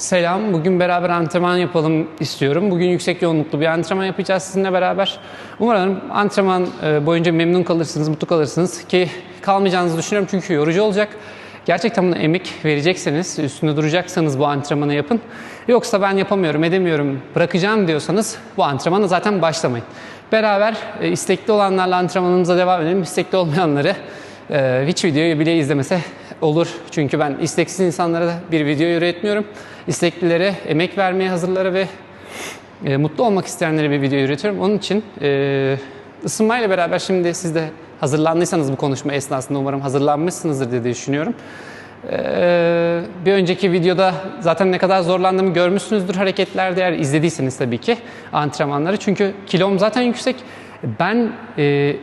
Selam. Bugün beraber antrenman yapalım istiyorum. Bugün yüksek yoğunluklu bir antrenman yapacağız sizinle beraber. Umarım antrenman e, boyunca memnun kalırsınız, mutlu kalırsınız ki kalmayacağınızı düşünüyorum çünkü yorucu olacak. Gerçekten buna emek verecekseniz, üstünde duracaksanız bu antrenmanı yapın. Yoksa ben yapamıyorum, edemiyorum, bırakacağım diyorsanız bu antrenmana zaten başlamayın. Beraber e, istekli olanlarla antrenmanımıza devam edelim. İstekli olmayanları e, hiç videoyu bile izlemese olur. Çünkü ben isteksiz insanlara da bir video üretmiyorum. İsteklilere, emek vermeye hazırlara ve e, mutlu olmak isteyenlere bir video üretiyorum. Onun için e, ısınmayla beraber şimdi siz de hazırlandıysanız bu konuşma esnasında umarım hazırlanmışsınızdır diye düşünüyorum. Ee, bir önceki videoda zaten ne kadar zorlandığımı görmüşsünüzdür hareketlerde eğer izlediyseniz tabii ki antrenmanları. Çünkü kilom zaten yüksek. Ben e,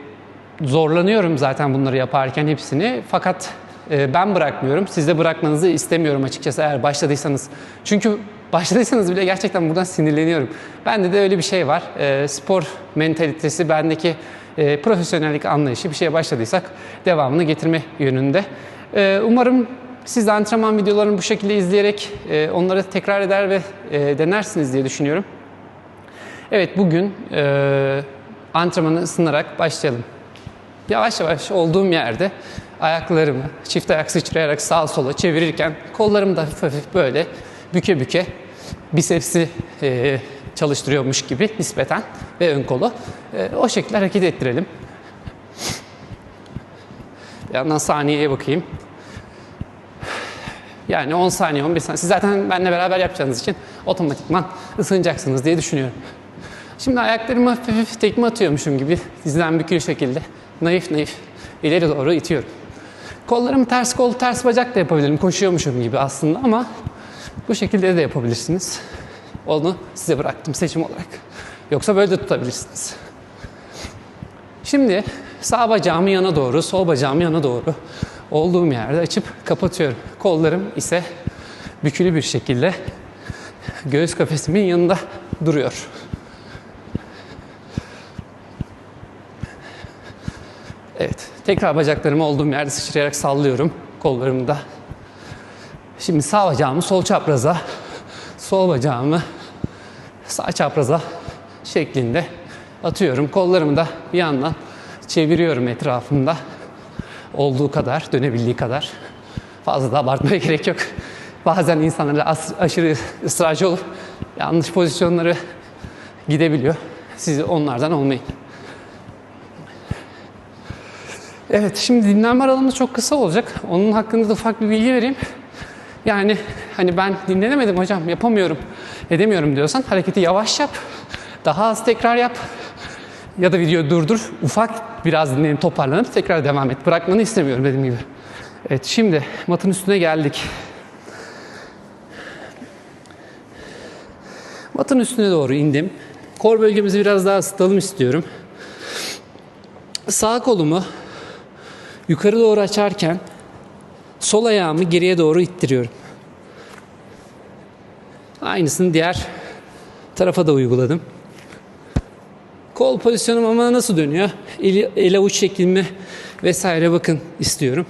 zorlanıyorum zaten bunları yaparken hepsini. Fakat ben bırakmıyorum. Siz de bırakmanızı istemiyorum açıkçası eğer başladıysanız. Çünkü başladıysanız bile gerçekten buradan sinirleniyorum. Bende de öyle bir şey var. E, spor mentalitesi bendeki e, profesyonellik anlayışı bir şeye başladıysak devamını getirme yönünde. E, umarım siz de antrenman videolarını bu şekilde izleyerek e, onları tekrar eder ve e, denersiniz diye düşünüyorum. Evet bugün antrenmanı ısınarak başlayalım. Yavaş yavaş olduğum yerde ayaklarımı çift ayak sıçrayarak sağa sola çevirirken kollarımı da hafif hafif böyle büke büke bisepsi e, çalıştırıyormuş gibi nispeten ve ön kolu. E, o şekilde hareket ettirelim. Bir yandan saniyeye bakayım. Yani 10 saniye, 15 saniye. Siz zaten benimle beraber yapacağınız için otomatikman ısınacaksınız diye düşünüyorum. Şimdi ayaklarımı hafif hafif tekme atıyormuşum gibi dizden bükülü şekilde naif naif ileri doğru itiyorum. Kollarımı ters kol, ters bacak da yapabilirim. Koşuyormuşum gibi aslında ama bu şekilde de yapabilirsiniz. Onu size bıraktım seçim olarak. Yoksa böyle de tutabilirsiniz. Şimdi sağ bacağımı yana doğru, sol bacağımı yana doğru olduğum yerde açıp kapatıyorum. Kollarım ise bükülü bir şekilde göğüs kafesimin yanında duruyor. Evet, tekrar bacaklarımı olduğum yerde sıçrayarak sallıyorum kollarımı da. Şimdi sağ bacağımı sol çapraza, sol bacağımı sağ çapraza şeklinde atıyorum. Kollarımı da bir yandan çeviriyorum etrafımda. Olduğu kadar, dönebildiği kadar. Fazla da abartmaya gerek yok. Bazen insanlar aşırı ısrarcı olup yanlış pozisyonları gidebiliyor. Siz onlardan olmayın. Evet, şimdi dinlenme aralığımız çok kısa olacak. Onun hakkında da ufak bir bilgi vereyim. Yani hani ben dinlenemedim hocam, yapamıyorum, edemiyorum diyorsan hareketi yavaş yap, daha az tekrar yap ya da videoyu durdur, ufak biraz dinlenip toparlanıp tekrar devam et. Bırakmanı istemiyorum dediğim gibi. Evet, şimdi matın üstüne geldik. Matın üstüne doğru indim. Kor bölgemizi biraz daha ısıtalım istiyorum. Sağ kolumu yukarı doğru açarken sol ayağımı geriye doğru ittiriyorum. Aynısını diğer tarafa da uyguladım. Kol pozisyonum ama nasıl dönüyor? El, el avuç şeklimi vesaire bakın istiyorum.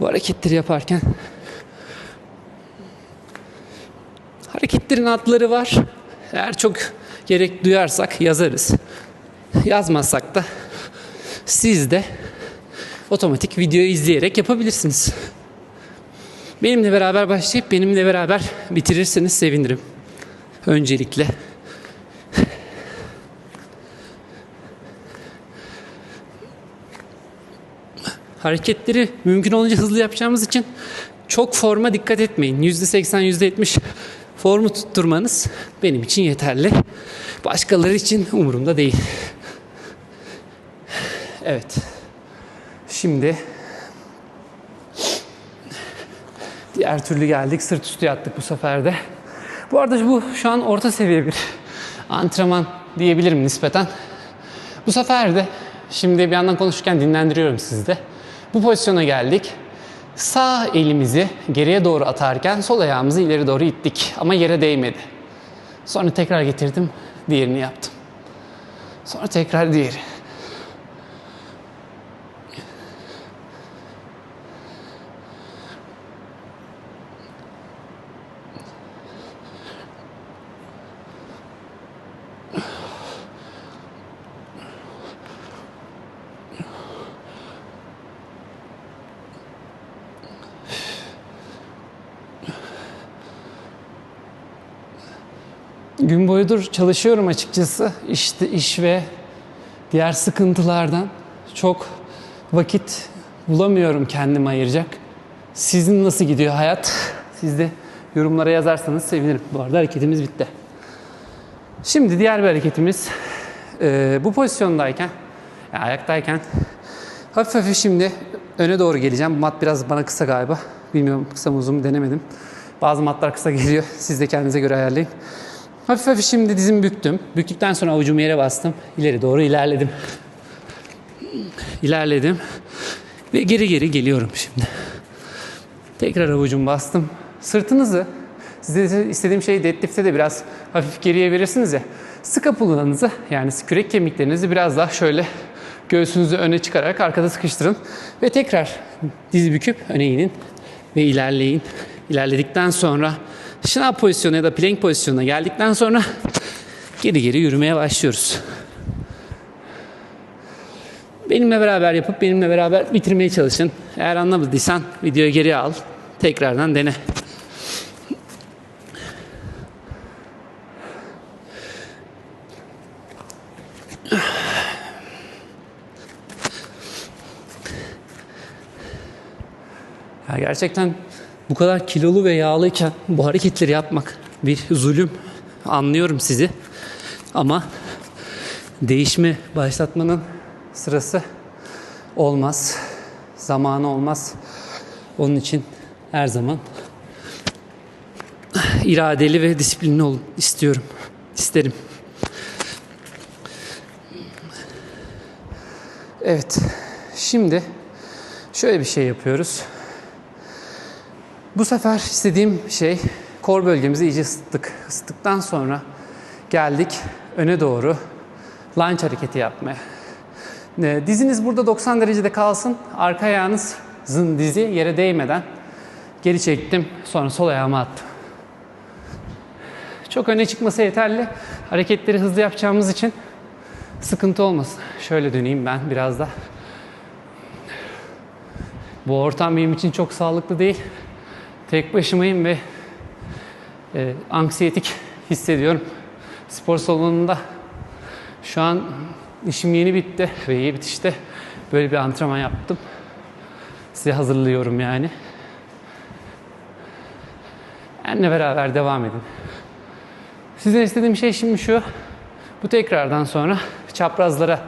Bu hareketleri yaparken hareketlerin adları var. Eğer çok gerek duyarsak yazarız. Yazmazsak da siz de otomatik videoyu izleyerek yapabilirsiniz. Benimle beraber başlayıp benimle beraber bitirirseniz sevinirim. Öncelikle. Hareketleri mümkün olunca hızlı yapacağımız için çok forma dikkat etmeyin. %80, %70 formu tutturmanız benim için yeterli. Başkaları için umurumda değil. Evet. Şimdi diğer türlü geldik. Sırt üstü yattık bu sefer de. Bu arada bu şu an orta seviye bir antrenman diyebilirim nispeten. Bu sefer de şimdi bir yandan konuşurken dinlendiriyorum sizi de. Bu pozisyona geldik. Sağ elimizi geriye doğru atarken sol ayağımızı ileri doğru ittik ama yere değmedi. Sonra tekrar getirdim, diğerini yaptım. Sonra tekrar diğeri. Gün boyudur çalışıyorum açıkçası. İşte iş ve diğer sıkıntılardan çok vakit bulamıyorum kendime ayıracak. Sizin nasıl gidiyor hayat? Siz de yorumlara yazarsanız sevinirim. Bu arada hareketimiz bitti. Şimdi diğer bir hareketimiz e, bu pozisyondayken, yani ayaktayken hafif hafif şimdi öne doğru geleceğim. Bu mat biraz bana kısa galiba. Bilmiyorum kısa mı uzun mu denemedim. Bazı matlar kısa geliyor. Siz de kendinize göre ayarlayın. Hafif hafif şimdi dizimi büktüm. Büktükten sonra avucumu yere bastım. İleri doğru ilerledim. İlerledim. Ve geri geri geliyorum şimdi. Tekrar avucumu bastım. Sırtınızı size istediğim şeyi deadlift'te de biraz hafif geriye verirsiniz ya. Sık apullarınızı yani kürek kemiklerinizi biraz daha şöyle göğsünüzü öne çıkararak arkada sıkıştırın. Ve tekrar diz büküp öne inin ve ilerleyin. İlerledikten sonra şınav pozisyonu ya da plank pozisyonuna geldikten sonra geri geri yürümeye başlıyoruz. Benimle beraber yapıp benimle beraber bitirmeye çalışın. Eğer anlamadıysan videoyu geri al. Tekrardan dene. Ya gerçekten bu kadar kilolu ve yağlıyken bu hareketleri yapmak bir zulüm. Anlıyorum sizi. Ama değişme başlatmanın sırası olmaz. Zamanı olmaz. Onun için her zaman iradeli ve disiplinli olun istiyorum. İsterim. Evet. Şimdi şöyle bir şey yapıyoruz. Bu sefer istediğim şey kor bölgemizi iyice ısıttık. Isıttıktan sonra geldik öne doğru lunge hareketi yapmaya. Diziniz burada 90 derecede kalsın. Arka ayağınızın dizi yere değmeden geri çektim. Sonra sol ayağımı attım. Çok öne çıkması yeterli. Hareketleri hızlı yapacağımız için sıkıntı olmasın. Şöyle döneyim ben biraz da. Bu ortam benim için çok sağlıklı değil. Tek başımayım ve e, anksiyetik hissediyorum. Spor salonunda şu an işim yeni bitti ve iyi bitişte böyle bir antrenman yaptım. Size hazırlıyorum yani. Benle beraber devam edin. Size istediğim şey şimdi şu. Bu tekrardan sonra çaprazlara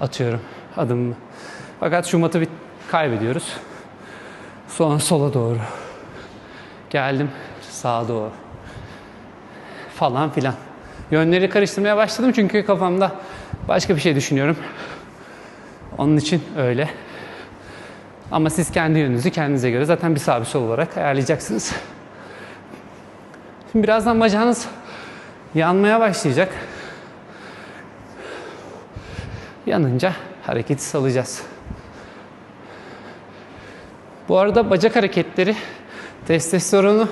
atıyorum adımımı. Fakat şu matı bir kaybediyoruz. Sonra sola doğru. Geldim sağa doğru. Falan filan. Yönleri karıştırmaya başladım çünkü kafamda başka bir şey düşünüyorum. Onun için öyle. Ama siz kendi yönünüzü kendinize göre zaten bir sağ bir sol olarak ayarlayacaksınız. Şimdi birazdan bacağınız yanmaya başlayacak. Yanınca hareketi salacağız. Bu arada bacak hareketleri testosteronu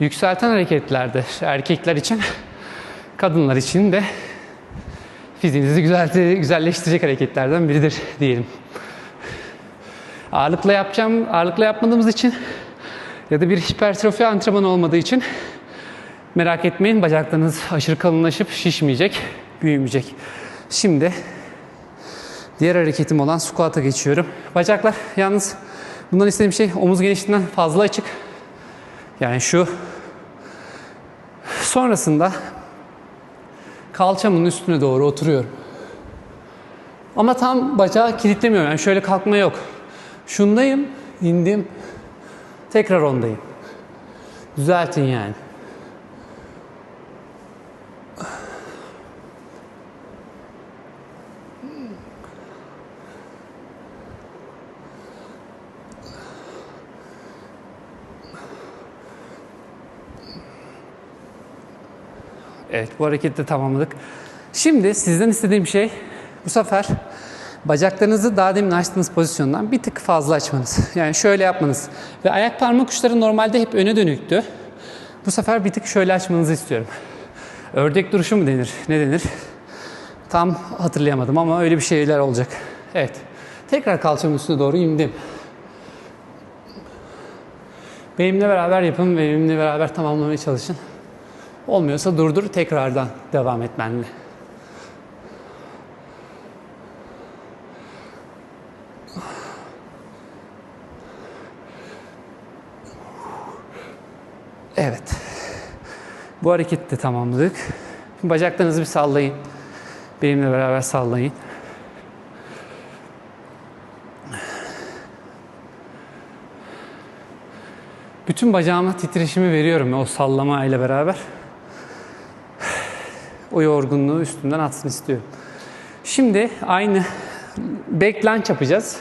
yükselten hareketlerdir erkekler için. Kadınlar için de fiziğinizi güzel, güzelleştirecek hareketlerden biridir diyelim. Ağırlıkla yapacağım, ağırlıkla yapmadığımız için ya da bir hipertrofi antrenmanı olmadığı için merak etmeyin bacaklarınız aşırı kalınlaşıp şişmeyecek, büyümeyecek. Şimdi diğer hareketim olan squat'a geçiyorum. Bacaklar yalnız bundan istediğim şey omuz genişliğinden fazla açık. Yani şu. Sonrasında kalçamın üstüne doğru oturuyorum. Ama tam bacağı kilitlemiyorum. Yani şöyle kalkma yok. Şundayım, indim. Tekrar ondayım. Düzeltin yani. Evet bu hareketi de tamamladık. Şimdi sizden istediğim şey bu sefer bacaklarınızı daha demin açtığınız pozisyondan bir tık fazla açmanız. Yani şöyle yapmanız. Ve ayak parmak uçları normalde hep öne dönüktü. Bu sefer bir tık şöyle açmanızı istiyorum. Ördek duruşu mu denir? Ne denir? Tam hatırlayamadım ama öyle bir şeyler olacak. Evet. Tekrar kalçamın üstüne doğru indim. Benimle beraber yapın ve benimle beraber tamamlamaya çalışın. Olmuyorsa durdur tekrardan devam et benimle. Evet. Bu hareketi de tamamladık. Bacaklarınızı bir sallayın. Benimle beraber sallayın. Bütün bacağıma titreşimi veriyorum o sallama ile beraber. O yorgunluğu üstümden atsın istiyorum. Şimdi aynı back lunge yapacağız.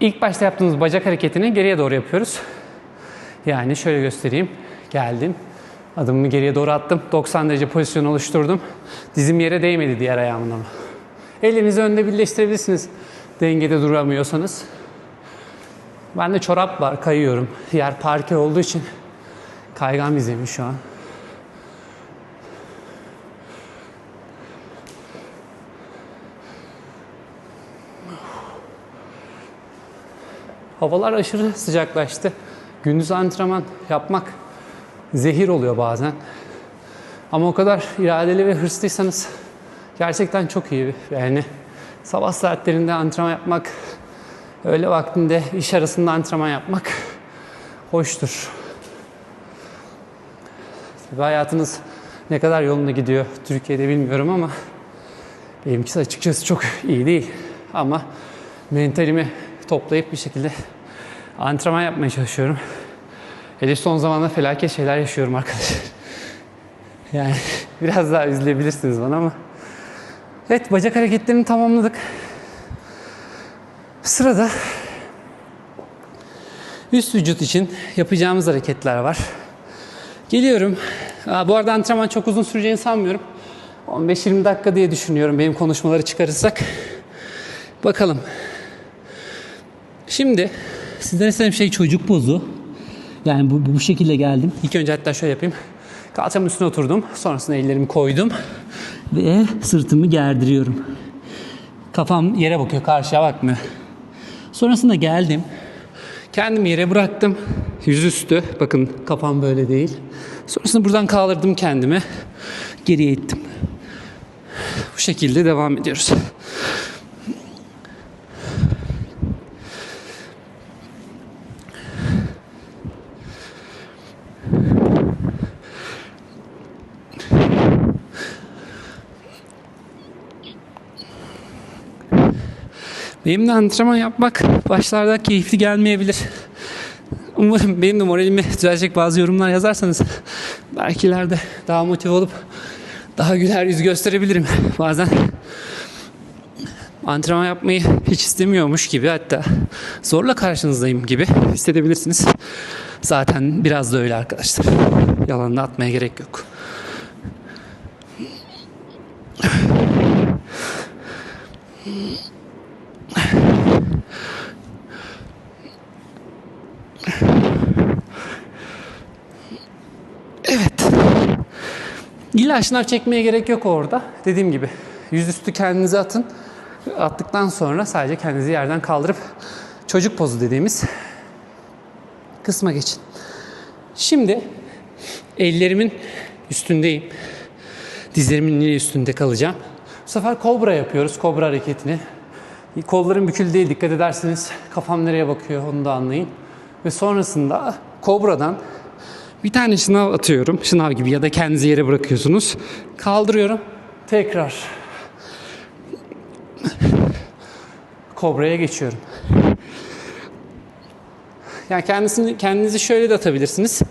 İlk başta yaptığımız bacak hareketini geriye doğru yapıyoruz. Yani şöyle göstereyim. Geldim. Adımımı geriye doğru attım. 90 derece pozisyon oluşturdum. Dizim yere değmedi diğer ayağımın ama. Ellerinizi önde birleştirebilirsiniz. Dengede duramıyorsanız. Ben de çorap var, kayıyorum. Yer parke olduğu için kaygan bir şu an. Havalar aşırı sıcaklaştı. Gündüz antrenman yapmak zehir oluyor bazen. Ama o kadar iradeli ve hırslıysanız gerçekten çok iyi. Yani sabah saatlerinde antrenman yapmak, öğle vaktinde iş arasında antrenman yapmak hoştur. Tabii hayatınız ne kadar yolunda gidiyor Türkiye'de bilmiyorum ama benimkisi açıkçası çok iyi değil. Ama mentalimi toplayıp bir şekilde antrenman yapmaya çalışıyorum. Hele son zamanda felaket şeyler yaşıyorum arkadaşlar. Yani biraz daha üzülebilirsiniz bana ama. Evet bacak hareketlerini tamamladık. Sırada üst vücut için yapacağımız hareketler var. Geliyorum. Aa, bu arada antrenman çok uzun süreceğini sanmıyorum. 15-20 dakika diye düşünüyorum benim konuşmaları çıkarırsak. Bakalım. Şimdi sizden istediğim şey çocuk pozu. Yani bu, bu şekilde geldim. İlk önce hatta şöyle yapayım. Kalçamın üstüne oturdum. Sonrasında ellerimi koydum. Ve sırtımı gerdiriyorum. Kafam yere bakıyor, karşıya bakmıyor. Sonrasında geldim. Kendimi yere bıraktım. Yüzüstü. Bakın kafam böyle değil. Sonrasında buradan kaldırdım kendimi. Geriye ittim. Bu şekilde devam ediyoruz. Benim de antrenman yapmak başlarda keyifli gelmeyebilir. Umarım benim de moralimi düzelecek bazı yorumlar yazarsanız belki ileride daha motive olup daha güler yüz gösterebilirim. Bazen antrenman yapmayı hiç istemiyormuş gibi hatta zorla karşınızdayım gibi hissedebilirsiniz. Zaten biraz da öyle arkadaşlar. Yalan atmaya gerek yok. Evet. İlla şınav çekmeye gerek yok orada. Dediğim gibi yüzüstü kendinize atın. Attıktan sonra sadece kendinizi yerden kaldırıp çocuk pozu dediğimiz kısma geçin. Şimdi ellerimin üstündeyim. Dizlerimin yine üstünde kalacağım. Bu sefer kobra yapıyoruz. Kobra hareketini. Kollarım bükülü değil. Dikkat ederseniz kafam nereye bakıyor onu da anlayın. Ve sonrasında kobradan bir tane şınav atıyorum. Şınav gibi ya da kendinizi yere bırakıyorsunuz. Kaldırıyorum. Tekrar. Kobraya geçiyorum. Yani kendisini kendinizi şöyle de atabilirsiniz.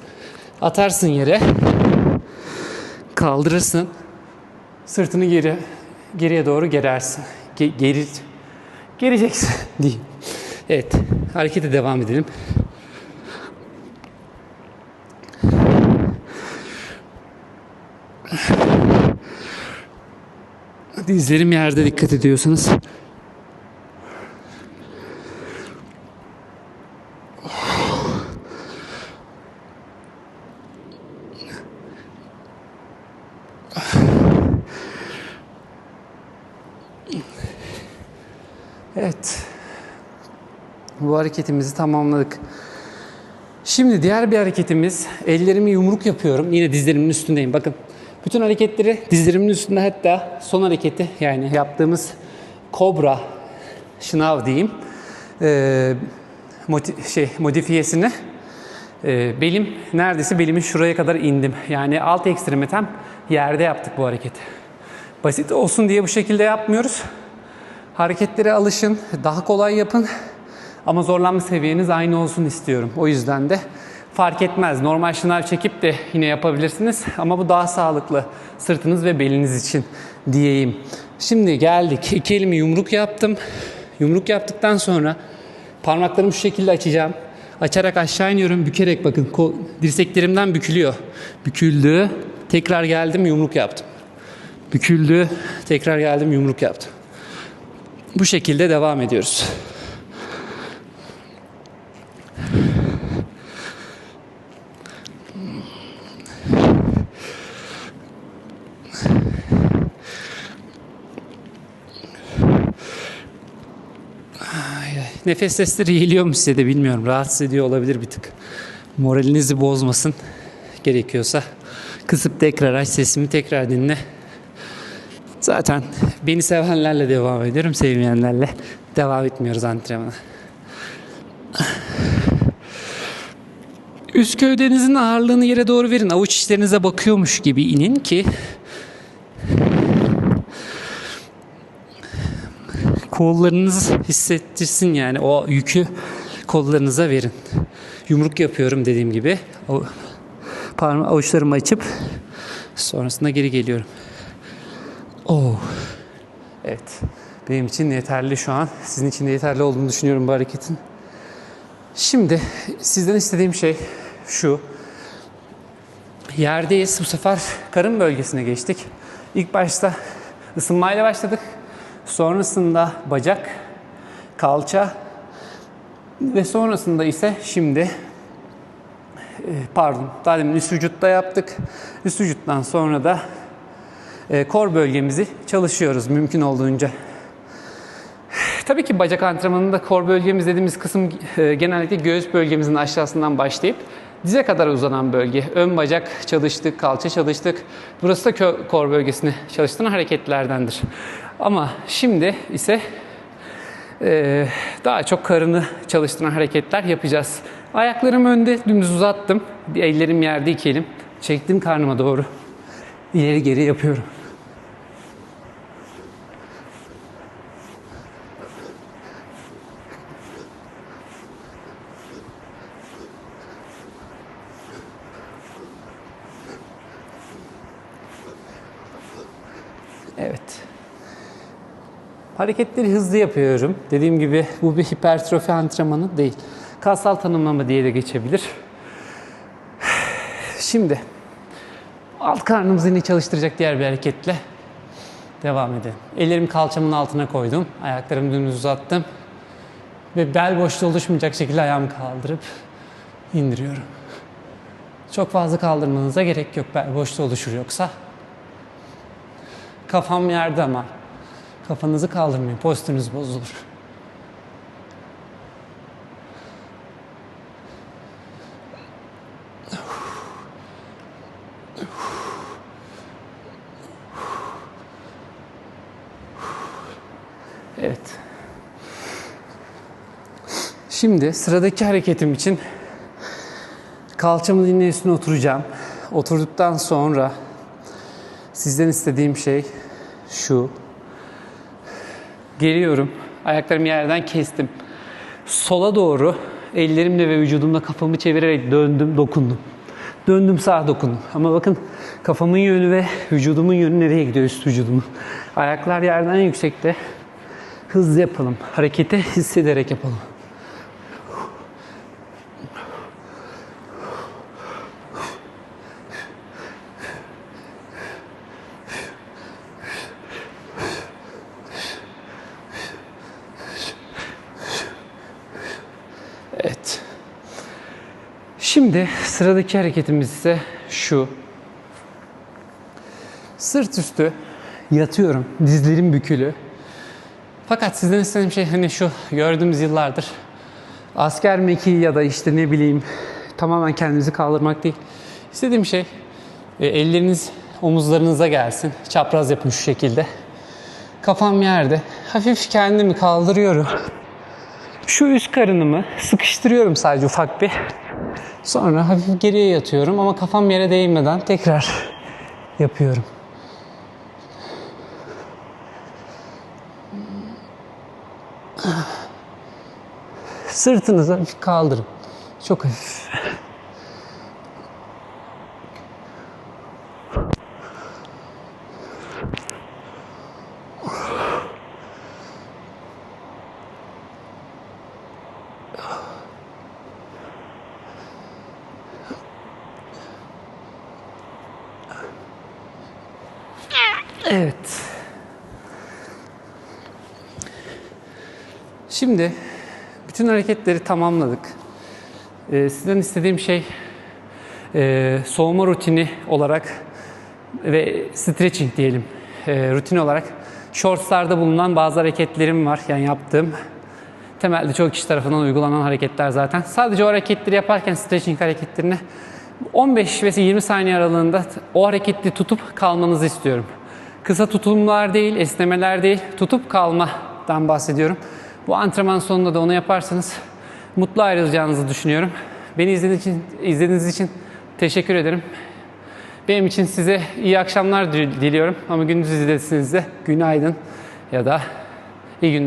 Atarsın yere. Kaldırırsın. Sırtını geri geriye doğru gerersin. Ge- geri gereceksin diyeyim. Evet. Harekete devam edelim. Dizlerim yerde dikkat ediyorsanız. Evet. Bu hareketimizi tamamladık. Şimdi diğer bir hareketimiz ellerimi yumruk yapıyorum. Yine dizlerimin üstündeyim. Bakın bütün hareketleri dizlerimin üstünde hatta son hareketi yani yaptığımız kobra şınav diyeyim. Ee, moti- şey modifiyesini e, belim neredeyse belimin şuraya kadar indim. Yani alt ekstremitem yerde yaptık bu hareketi. Basit olsun diye bu şekilde yapmıyoruz. Hareketlere alışın, daha kolay yapın. Ama zorlanma seviyeniz aynı olsun istiyorum. O yüzden de fark etmez. Normal şınav çekip de yine yapabilirsiniz. Ama bu daha sağlıklı sırtınız ve beliniz için diyeyim. Şimdi geldik. İki elimi yumruk yaptım. Yumruk yaptıktan sonra parmaklarımı şu şekilde açacağım. Açarak aşağı iniyorum. Bükerek bakın kol, dirseklerimden bükülüyor. Büküldü. Tekrar geldim yumruk yaptım. Büküldü. Tekrar geldim yumruk yaptım. Bu şekilde devam ediyoruz. Nefes sesleri geliyor mu size de bilmiyorum. Rahatsız ediyor olabilir bir tık. Moralinizi bozmasın. Gerekiyorsa kısıp tekrar aç sesimi tekrar dinle. Zaten beni sevenlerle devam ediyorum. Sevmeyenlerle devam etmiyoruz antrenmana. Üst gövdenizin ağırlığını yere doğru verin. Avuç içlerinize bakıyormuş gibi inin ki kollarınız hissettirsin yani o yükü kollarınıza verin. Yumruk yapıyorum dediğim gibi. O parma avuçlarımı açıp sonrasında geri geliyorum. Oh. Evet. Benim için yeterli şu an. Sizin için de yeterli olduğunu düşünüyorum bu hareketin. Şimdi sizden istediğim şey şu. Yerdeyiz. Bu sefer karın bölgesine geçtik. İlk başta ısınmayla başladık. Sonrasında bacak, kalça ve sonrasında ise şimdi e, pardon daha demin üst vücutta yaptık. Üst vücuttan sonra da e, kor bölgemizi çalışıyoruz mümkün olduğunca. Tabii ki bacak antrenmanında kor bölgemiz dediğimiz kısım e, genellikle göğüs bölgemizin aşağısından başlayıp dize kadar uzanan bölge. Ön bacak çalıştık, kalça çalıştık. Burası da kö- kor bölgesini çalıştıran hareketlerdendir. Ama şimdi ise e, daha çok karını çalıştıran hareketler yapacağız. Ayaklarım önde dümdüz uzattım. Ellerim yerde iki elim. Çektim karnıma doğru. İleri geri yapıyorum. Evet. Hareketleri hızlı yapıyorum. Dediğim gibi bu bir hipertrofi antrenmanı değil. Kassal tanımlama diye de geçebilir. Şimdi alt karnımızı yine çalıştıracak diğer bir hareketle devam edelim. Ellerimi kalçamın altına koydum. Ayaklarımı dümdüz uzattım. Ve bel boşluğu oluşmayacak şekilde ayağımı kaldırıp indiriyorum. Çok fazla kaldırmanıza gerek yok bel boşluğu oluşur yoksa. Kafam yerde ama kafanızı kaldırmayın. Postürünüz bozulur. Evet. Şimdi sıradaki hareketim için kalçamın yine üstüne oturacağım. Oturduktan sonra sizden istediğim şey şu. Geliyorum. Ayaklarımı yerden kestim. Sola doğru ellerimle ve vücudumla kafamı çevirerek döndüm, dokundum. Döndüm sağa dokundum. Ama bakın kafamın yönü ve vücudumun yönü nereye gidiyor üst vücudumun. Ayaklar yerden yüksekte. Hızlı yapalım. Hareketi hissederek yapalım. Evet. Şimdi sıradaki hareketimiz ise şu. Sırt üstü yatıyorum. Dizlerim bükülü. Fakat sizden istediğim şey hani şu gördüğümüz yıllardır asker mekiği ya da işte ne bileyim tamamen kendinizi kaldırmak değil. İstediğim şey e, elleriniz omuzlarınıza gelsin. Çapraz yapın şu şekilde. Kafam yerde. Hafif kendimi kaldırıyorum. Şu üst karınımı sıkıştırıyorum sadece ufak bir. Sonra hafif geriye yatıyorum ama kafam yere değmeden tekrar yapıyorum. Sırtınızı hafif kaldırın. Çok hafif. Evet. Şimdi bütün hareketleri tamamladık. Ee, sizden istediğim şey e, soğuma rutini olarak ve stretching diyelim e, rutin olarak shortslarda bulunan bazı hareketlerim var. Yani yaptığım temelde çok kişi tarafından uygulanan hareketler zaten. Sadece o hareketleri yaparken stretching hareketlerini 15 ve 20 saniye aralığında o hareketi tutup kalmanızı istiyorum. Kısa tutumlar değil, esnemeler değil, tutup kalmadan bahsediyorum. Bu antrenman sonunda da onu yaparsanız mutlu ayrılacağınızı düşünüyorum. Beni izlediğiniz için, izlediğiniz için teşekkür ederim. Benim için size iyi akşamlar diliyorum ama gündüz izlediğinizde günaydın ya da iyi günler.